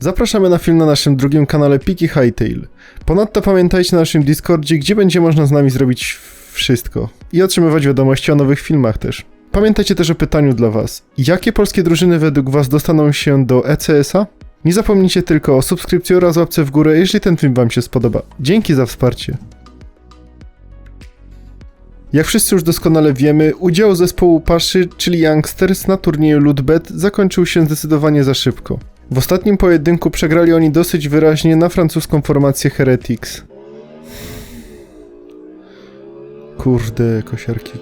Zapraszamy na film na naszym drugim kanale Piki Hightail. Ponadto pamiętajcie na naszym Discordzie, gdzie będzie można z nami zrobić wszystko i otrzymywać wiadomości o nowych filmach też. Pamiętajcie też o pytaniu dla Was. Jakie polskie drużyny według Was dostaną się do ECS-a? Nie zapomnijcie tylko o subskrypcji oraz łapce w górę, jeśli ten film Wam się spodoba. Dzięki za wsparcie. Jak wszyscy już doskonale wiemy, udział zespołu Paszy, czyli Youngsters na turnieju Ludbet zakończył się zdecydowanie za szybko. W ostatnim pojedynku przegrali oni dosyć wyraźnie na francuską formację Heretics. Kurde, kosiarki.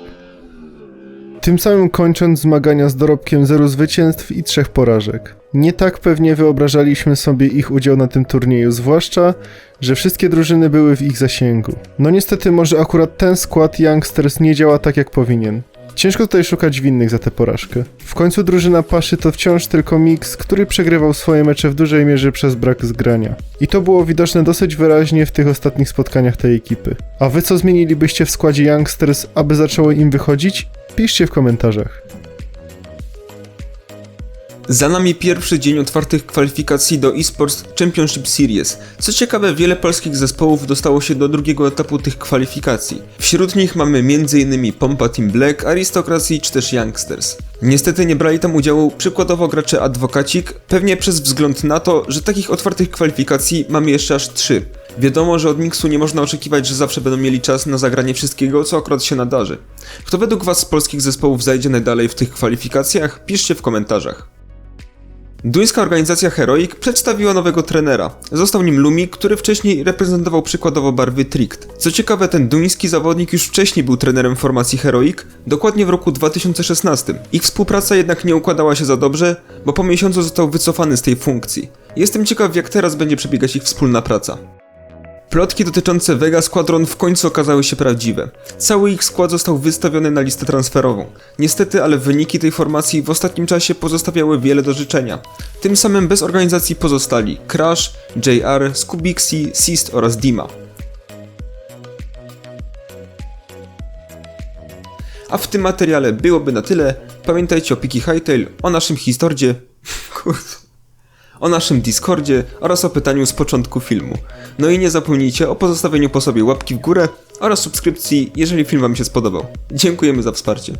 Tym samym kończąc zmagania z dorobkiem zero zwycięstw i trzech porażek. Nie tak pewnie wyobrażaliśmy sobie ich udział na tym turnieju, zwłaszcza, że wszystkie drużyny były w ich zasięgu. No niestety może akurat ten skład Youngsters nie działa tak jak powinien. Ciężko tutaj szukać winnych za tę porażkę. W końcu drużyna Paszy to wciąż tylko Mix, który przegrywał swoje mecze w dużej mierze przez brak zgrania. I to było widoczne dosyć wyraźnie w tych ostatnich spotkaniach tej ekipy. A wy co zmienilibyście w składzie Youngsters, aby zaczęło im wychodzić? Piszcie w komentarzach. Za nami pierwszy dzień otwartych kwalifikacji do eSports Championship Series. Co ciekawe, wiele polskich zespołów dostało się do drugiego etapu tych kwalifikacji. Wśród nich mamy m.in. Pompa Team Black, Aristocracy czy też Youngsters. Niestety nie brali tam udziału przykładowo gracze Adwokacik, pewnie przez wzgląd na to, że takich otwartych kwalifikacji mamy jeszcze aż trzy. Wiadomo, że od Mixu nie można oczekiwać, że zawsze będą mieli czas na zagranie wszystkiego, co akurat się nadarzy. Kto według Was z polskich zespołów zajdzie najdalej w tych kwalifikacjach? Piszcie w komentarzach. Duńska organizacja Heroic przedstawiła nowego trenera. Został nim Lumi, który wcześniej reprezentował przykładowo barwy Tricked. Co ciekawe, ten duński zawodnik już wcześniej był trenerem formacji Heroic, dokładnie w roku 2016. Ich współpraca jednak nie układała się za dobrze, bo po miesiącu został wycofany z tej funkcji. Jestem ciekaw, jak teraz będzie przebiegać ich wspólna praca. Plotki dotyczące Vega Squadron w końcu okazały się prawdziwe. Cały ich skład został wystawiony na listę transferową. Niestety, ale wyniki tej formacji w ostatnim czasie pozostawiały wiele do życzenia. Tym samym bez organizacji pozostali Crash, JR, Skubixi, Sist oraz Dima. A w tym materiale byłoby na tyle. Pamiętajcie o Piki Hightail, o naszym histordzie... Kurde o naszym Discordzie oraz o pytaniu z początku filmu. No i nie zapomnijcie o pozostawieniu po sobie łapki w górę oraz subskrypcji, jeżeli film Wam się spodobał. Dziękujemy za wsparcie.